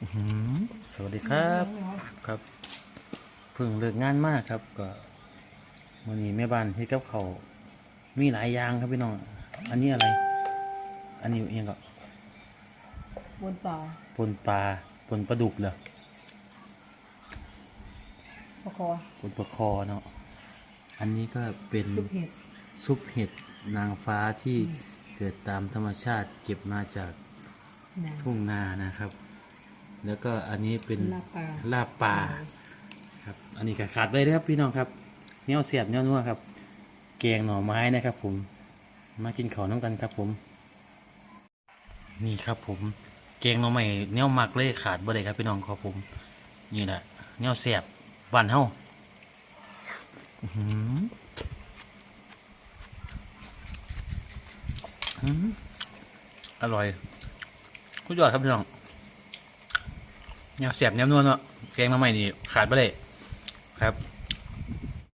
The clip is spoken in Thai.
อื้อหือสวัสดีครับครับเพิ่งเลิกงานมากครับก็วันนี้แม่บ้านเฮ็ดกับเขาวมีหลายอย่างครับพี่น้องอันนี้อะไร อันนี้เองก็บนป่าปนปลาปนปลาดุกเหรอปะคอปนปลาคอเนาะอันนี้ก็เป็นลูกเห็ดซุปเห็ดนางฟ้าที่เกิดตามธรรมชาติเก็บมาจากนะทุ่งนานะครับ แล้วก็อันนี้เป็นลาบปลาลาบปลาครับ อันนี้ก็ขาดไปเลยครับพี่น้องครับเนี้ยเสียบเนี้ยนัวครับ แกงหน่อไม้นะครับ ผม มากินข้าวน้ำกันครับ ผม นี่ครับ ผม แกงหน่อไม้เนี้ยมักเลยขาดบ่ได้ครับพี่น้องครับผม นี่แหละเนี้ยเสียบบ้านเฮาอื้อหืออื้อหืออร่อยสุดยอดครับพี่น้อง เนี่ยเสียบเนี้ยนวลเนาะแกงมาใหม่นี่ขาดไปเลยครับ